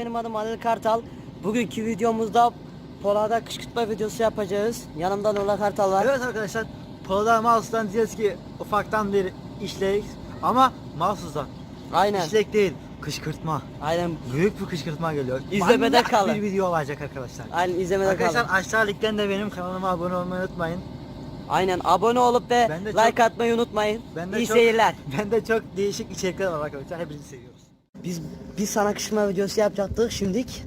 Benim adım Halil Kartal. Bugünkü videomuzda Polat'a kışkırtma videosu yapacağız. Yanımda Nurla Kartal var. Evet arkadaşlar Polar Mouse'dan diyeceğiz ki ufaktan bir işlek ama mouse'dan. Aynen. İşlek değil kışkırtma. Aynen. Büyük bir kışkırtma geliyor. İzlemede Manyak kalın. bir video olacak arkadaşlar. Aynen izlemede Arkadaşlar kalın. aşağı linkten de benim kanalıma abone olmayı unutmayın. Aynen abone olup ve Ben de like çok- atmayı unutmayın. Ben de İyi çok, seyirler. Bende çok değişik içerikler var arkadaşlar. Hepinizi seviyoruz. Biz biz sana kışkırtma videosu yapacaktık şimdik.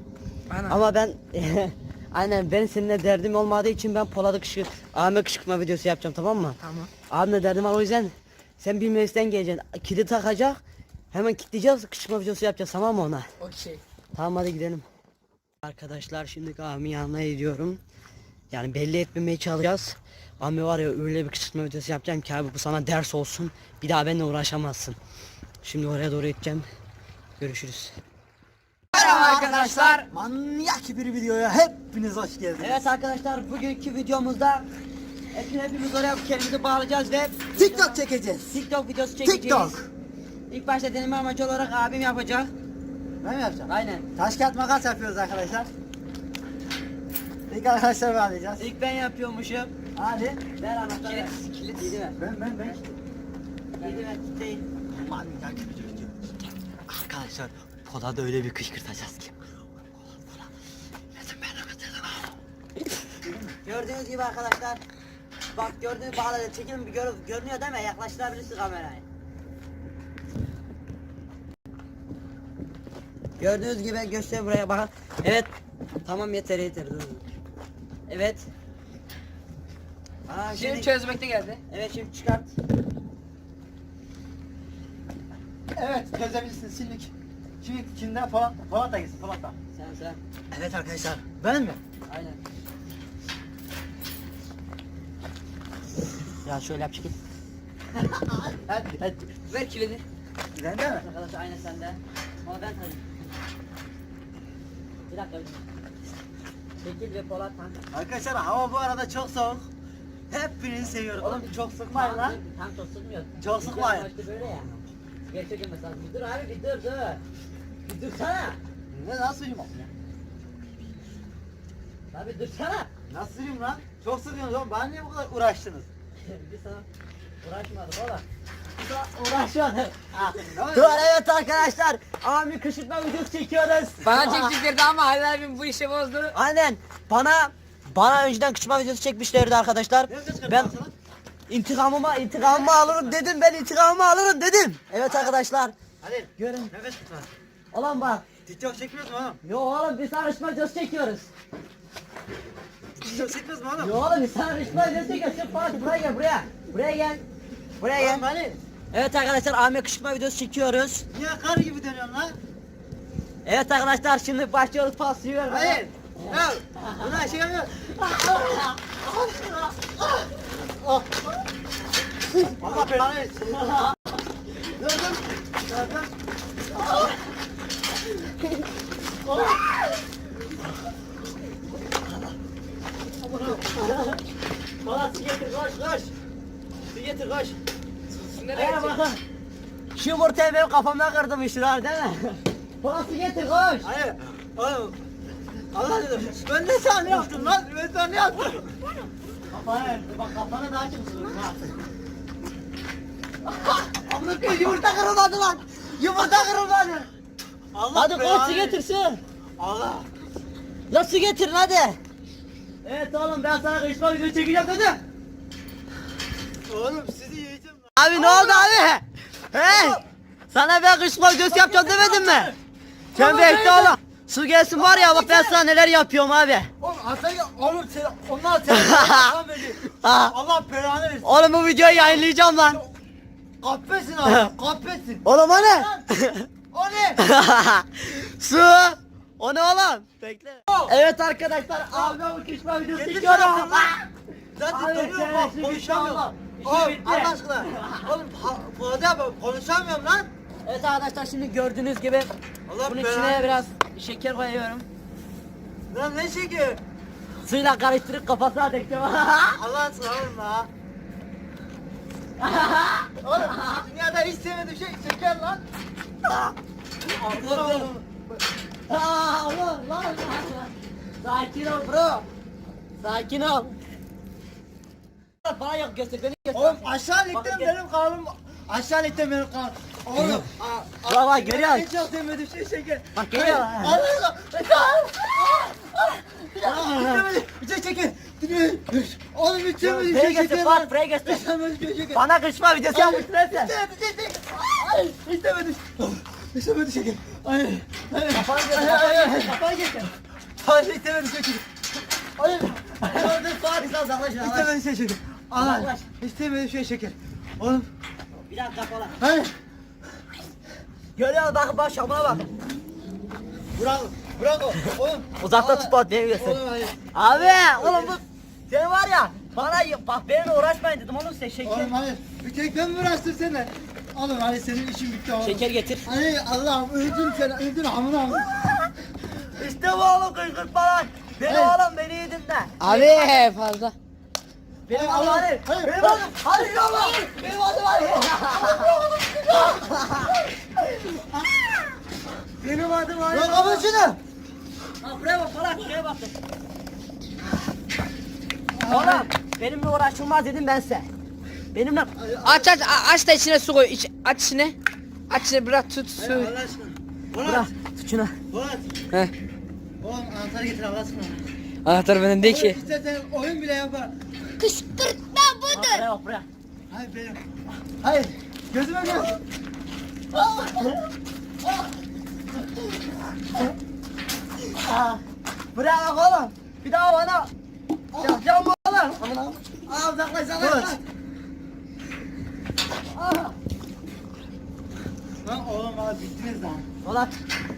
Aynen. Ama ben Aynen ben seninle derdim olmadığı için ben Polat'a kışkırt Ahmet kışkırtma videosu yapacağım tamam mı? Tamam. Abimle derdim var o yüzden sen bilmezden geleceksin. Kilit takacak. Hemen kilitleyeceğiz. Kışkırtma videosu yapacağız tamam mı ona? Okey. Tamam hadi gidelim. Arkadaşlar şimdi abimin yanına gidiyorum. Yani belli etmemeye çalışacağız. Abi var ya öyle bir kışkırtma videosu yapacağım ki abi bu sana ders olsun. Bir daha benimle uğraşamazsın. Şimdi oraya doğru gideceğim. Görüşürüz. Merhaba arkadaşlar. Manyak bir videoya hepiniz hoş geldiniz. Evet arkadaşlar bugünkü videomuzda hepimiz, hepimiz oraya kendimizi bağlayacağız ve TikTok çekeceğiz. TikTok videosu çekeceğiz. TikTok. İlk başta deneme amacı olarak abim yapacak. Ben mi yapacağım? Aynen. Taş kağıt makas yapıyoruz arkadaşlar. İlk arkadaşlar bağlayacağız. İlk ben yapıyormuşum. Hadi. Ver anahtarı. Kilit, kilit. Ben ben ben. Yedi ver. Kitleyin. Manyak bir video. Arkadaşlar Polat'ı öyle bir kışkırtacağız ki. Gördüğünüz gibi arkadaşlar. Bak gördüğünüz bağları çekim gör, görünüyor değil mi? Yaklaştırabilirsin kamerayı. Gördüğünüz gibi göster buraya bakın. Evet. Tamam yeter yeter. Dur. Evet. Aa, Şimdi çözmekte geldi. Evet şimdi çıkart. Evet çözebilirsiniz şimdilik. Şimdi içinden Polat, Polat da gitsin Polat da. Sen sen. Evet arkadaşlar. Ben mi? Aynen. Ya şöyle yap çekil. Hadi hadi. Ver kilidi. Ben de mi? Arkadaş aynı sende. Ama ben tanıyorum. Bir dakika. Çekil ve Polat kanka. Arkadaşlar hava bu arada çok soğuk. Hepinizi seviyorum. Oğlum çok sıkmayın lan. Tam çok sıkmıyor. Çok sıkmayın. böyle ya. Gerçekten mesela bir dur abi bir dur dur. Bir dursana. Ne nasıl yiyeyim? Abi dursana. Nasıl yiyeyim lan? Çok sıkıyorsunuz oğlum. Bana niye bu kadar uğraştınız? Biz sana uğraşmadık oğlum. Sana uğraşmadık. Ne Dur evet arkadaşlar. Abi kışırtma videosu çekiyoruz. Bana çekeceklerdi ama Halil abim bu işi bozdu. Aynen. Bana bana önceden kışırtma videosu çekmişlerdi arkadaşlar. Ne Ben lan? İntikamımı intikamımı alırım dedim. Ben intikamımı alırım dedim. Evet arkadaşlar. Hadi. Görün. Ne kışkırtması? Ulan bak. TikTok çekmiyoruz mu oğlum? Yo oğlum biz videosu çekiyoruz. TikTok çekmiyoruz mu oğlum? Yo oğlum biz videosu çekiyoruz. Çık Fatih buraya gel buraya. Buraya gel. Buraya gel. Oğlum hani? Evet arkadaşlar Ahmet kışırtma videosu çekiyoruz. Niye kar gibi dönüyorsun lan? Evet arkadaşlar şimdi başlıyoruz paslıyor. Hayır. Ya. Buna şey yapıyor. Allah belanı versin. Dur dur. Bana su getir koş koş. Su getir koş. Nereye bakın. Şu yumurtayı benim kafamdan kırdım işler değil mi? Bana su getir koş. Hayır. Oğlum. Allah dedim. Ben de sana ne yaptım lan? Ben sana ne yaptım? Kafana bak kafana daha çıksın. Amına koyayım yumurta kırılmadı lan. Yumurta kırılmadı. Allah Hadi belanı su getirsin. Allah. La su getirin hadi. Evet oğlum ben sana kışma video çekeceğim dedim. Oğlum sizi yiyeceğim lan. Abi ne oldu abi? Hey! Sana ben kışma videosu yapacağım demedim mi? Sen bekle oğlum. Su gelsin var ya bak ben sana neler yapıyorum abi. Oğlum Hasan ya oğlum sen onlar sen Hasan beni. Ha. Allah belanı versin. Oğlum bu videoyu yayınlayacağım lan. Kahpesin abi. Kahpesin. Oğlum o ne? O ne? Su. O ne oğlum? Bekle. Evet arkadaşlar abi ben bu kışma videosu çekiyorum. Zaten sen bak konuşamıyorum. Oğlum. Allah aşkına. Oğlum ben konuşamıyorum lan. Evet arkadaşlar şimdi gördüğünüz gibi Allah bunun içine versin. biraz şeker koyuyorum. Lan ne şeker? Suyla karıştırıp kafasına dökeceğim. Allah aşkına oğlum dünyada hiç sevmediğim şey şeker lan. Allah oğlum. Aa! Sakin ol bro. Sakin ol. Bana yok göster beni göster. Oğlum aşağı ligden benim kanalım. Aşağı ligden benim kanalım. Oğlum. Bak bak görüyor musun? Hiç demedim şey şeker. Bak geliyor. Allah Allah. Bir şey şeker. Oğlum bir şey Buraya şeker. bak buraya göster. Şey. Bana kışma videosu yapmışsın sen. İstemedi şeker. Ay, İstemedi. İstemedi şeker. Hayır. Hayır. Kafanı Hayır, kafanı hayır, göster. Hayır istemedi şeker. Hayır. Dur Fatih sen uzaklaş uzaklaş. İstemedi şey şeker. Allah. Uzaklaş. İstemedi şey şeker. Oğlum. Bir dakika falan. Hayır. Görüyor musun bak bak şamına bak. Bravo. Bravo. Oğlum. Uzakta tut bak beni göster. Oğlum hayır. Abi oğlum bu sen var ya bana bak benimle uğraşmayın dedim oğlum size şeker. Oğlum hayır. Bir tek ben mi uğraştım seninle? Oğlum hadi senin işin bitti oğlum. Şeker getir. Hani Allah'ım öldüm seni öldüm hamına hamına. İşte bu oğlum kışkırtma lan. Beni oğlum beni yedin de. Abi fazla. Benim hadi. hayır, Benim oğlum hadi oğlum. Benim oğlum hadi. Benim adım hadi. Lan şunu. Ha buraya bak falan buraya bak. Oğlum benimle uğraşılmaz dedim ben size. Benimle Aç aç aç da içine su koy. İç, aç içine. Aç içine bırak tut su. Allah aşkına. bırak Polat. tut şunu. Polat. Heh. Oğlum anahtarı getir Allah aşkına. Anahtar benim değil Oğlum ki. istersen oyun bile yapar. Kışkırtma budur. bak buraya. Hayır benim. Hayır. Gözüme göz. Bak oğlum. Bir daha bana. Yapacağım oğlum. Aman Aa uzaklaş uzaklaş. Lan oğlum abi bittiniz lan. Polat.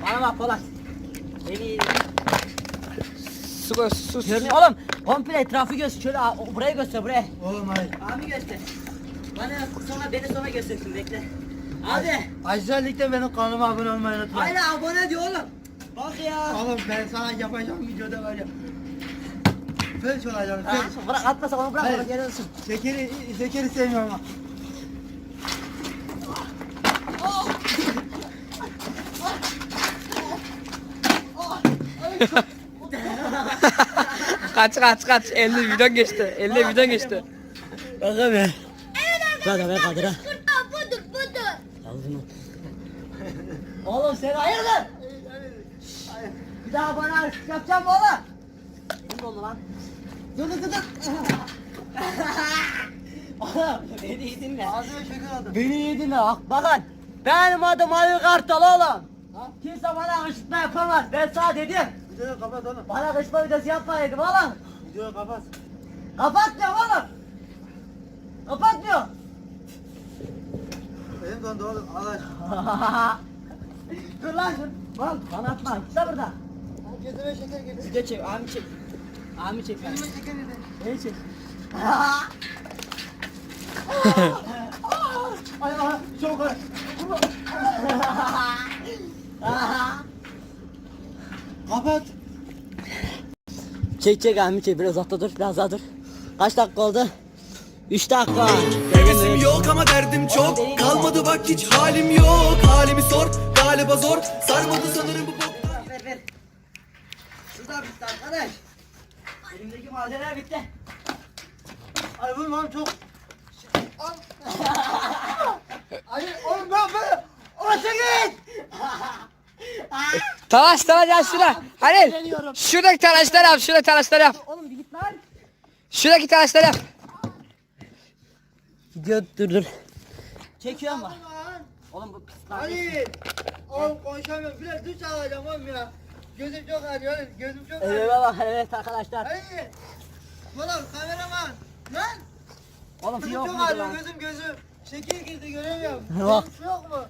Bana bak Polat. Beni iyi. Su koy su su. Görünüyor oğlum. Komple etrafı göster. Şöyle a- buraya göster buraya. Oğlum hayır. Abi göster. Bana sonra beni sonra göstersin bekle. Abi. Özellikle benim kanalıma abone olmayı unutmayın. Hala abone diyor oğlum. Bak ya. Oğlum ben sana yapacağım videoda var ya. Felç olacağım felç. Ha, Bırak atma onu bırak Hayır. onu geliyorsun. Şekeri, şekeri sevmiyorum ama. Kaç kaç kaç. 50 bidon geçti. 50 bidon geçti. Bak abi. Bak abi kaldır ha. Kışkırtma budur budur. Oğlum sen hayırdır? Bir daha bana artist yapacağım oğlum? Ne oldu lan? Dur dur dur oğlum beni iyi dinle. Ağzıma şeker aldım. Beni dinle bak bakın. Benim adım Ali Kartal oğlum. Kimse bana kışkırtma yapamaz. Ben sana dedim. Videoyu kapat oğlum. Bana kışkırtma videosu yapma dedim oğlum. Videoyu kapat. Kapatmıyor oğlum. Kapatmıyor. Benim dondu oğlum. Allah aşkına. dur lan dur. Lan bana atma. İşte burada. Gözüme şeker girdi. Video çek. Ami çek. Ami çek. Gözüme şeker girdi. Beni çek. Ay ay çok ay. Kapat. çek çek Ami çek. Biraz uzakta dur. Biraz daha dur. Kaç dakika oldu? 3 dakika. Hevesim yok ama derdim çok Kalmadı bak hiç halim yok Halimi sor galiba zor Sarmadı sanırım bu bok Ver ver. Şurada bitti arkadaş. Elimdeki malzemeler bitti. Ay bu lan çok. Ay oğlum ben ben. Ulan çekil. Talaş talaş yap şuna. Halil. Şuradaki talaşları yap. Şuradaki talaşları yap. Oğlum bir git lan. Şuradaki talaşları yap. Gidiyor dur dur. Çekiyor ama. Oğlum bu pis lan. Ali. Oğlum konuşamıyorum. Biraz duş alacağım oğlum ya. Gözüm çok ağrıyor. Gözüm çok ağrıyor. Evet bak evet arkadaşlar. Ali. Oğlum kameraman. Lan. Oğlum Gözüm yok çok mu ağrıyor. lan? Gözüm gözüm. Şekil girdi göremiyorum. Bak. Gözüm su yok mu?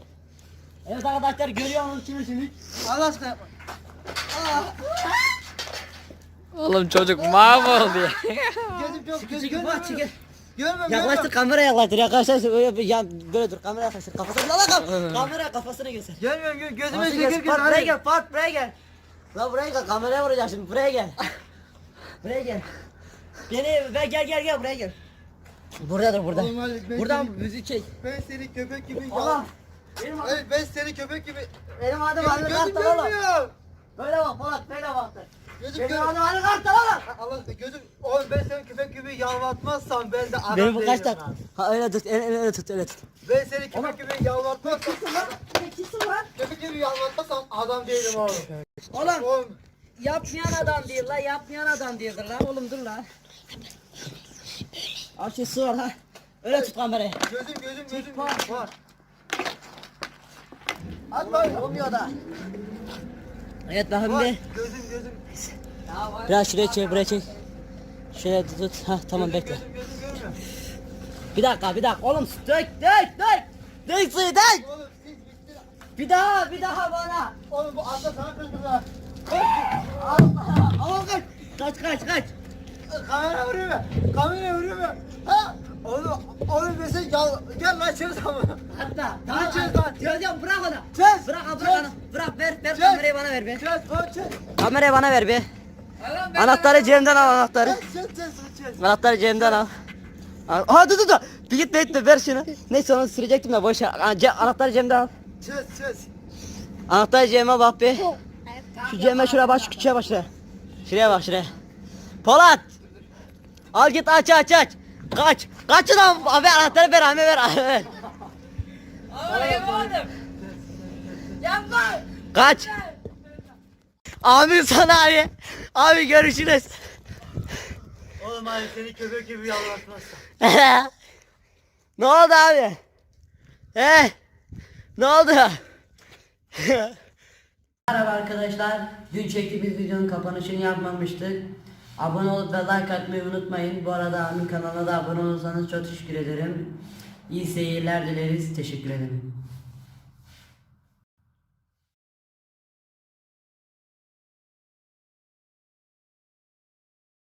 Evet arkadaşlar görüyor musunuz şimdi şimdi? Allah aşkına yapma. Oğlum çocuk mahvoldu ya. Gözüm çok gözüm Çekil bak çekil. Görmüyorum Yaklaştır kameraya yaklaştır yaklaştır böyle bir yan böyle dur kamera yaklaştır kafasını la kam kamera kafasını göster. Görmüyorum gö- gözüme girdi. Pat buraya gel Pat buraya gel. La buraya gel kameraya vuracağım şimdi buraya gel. buraya gel. Beni ver gel gel gel buraya gel. Buradadır burada. Oğlum Ali, ben Buradan seni- müzik çek. Ben seni köpek gibi Oğlum. Benim adım, Ali ben seni köpek gibi. benim adım Gözüm Ali Kartal oğlum. görmüyor. Böyle bak Polat böyle baktı. Gözüm Benim görüyor. adamı kartal oğlum. Allah gözüm oğlum ben seni köpek gibi yalvatmazsam ben de adam Benim bu kaç değilim dakika? lan. Ha öyle tut, öyle, öyle tut, öyle tut. Ben seni köpek gibi yalvatmazsam Kimsin lan? köpek gibi yalvatmazsam adam değilim oğlum. Oğlum Oğlum yapmayan adam değil la, yapmayan adam değildir la. Oğlum dur la. Al şu su var ha. Öyle tut kamerayı. gözüm gözüm gözüm var. At lan. Olmuyor da. Evet bakın bir. Gözüm gözüm. Biraz şuraya çek, buraya çek. Şöyle tut. Ha tamam bekle. Gözüm gözüm görmüyor. Bir dakika, bir dakika. Oğlum dök, dök, dök. Dök suyu dök. Oğlum. Bir daha, bir daha bana. Oğlum bu atla sana kızdı lan. Allah. Oğlum kaç. Kaç, kaç, kaç. Kamera vuruyor mu? Kamera vuruyor mu? Ha? Oğlum, oğlum mesela gel, gel lan çöz ama. Hatta. Tamam, çöz lan. Çöz ya, bırak onu. Çöz. Bırak, bırak onu. Bırak, ver, ver kamerayı bana ver be. Çöz, lan çöz. Kamerayı bana ver be. Anahtarı Cem'den al anahtarı. Anahtarı Cem'den al. Aha dur dur dur. Bir gitme gitme ver şunu. Neyse onu sürecektim de boş ver. Anahtarı Cem'den al. Çöz, çöz. Anahtarı Cem'e bak bir. Şu Cem'e şuraya bak şu küçüğe bak şuraya. Şuraya bak şuraya. Polat. Al git aç aç aç. Kaç. Kaç lan. Abi anahtarı ver abi ver. abi ver. Ama yapamadım. Yapma. Kaç. Abi sana abi. Abi görüşürüz. Oğlum abi seni köpek gibi yalvatmazsam. ne oldu abi? He? Ne oldu? Merhaba arkadaşlar. Dün çektiğimiz videonun kapanışını yapmamıştık. Abone olup ve like atmayı unutmayın. Bu arada Amin kanalına da abone olursanız çok teşekkür ederim. İyi seyirler dileriz. Teşekkür ederim.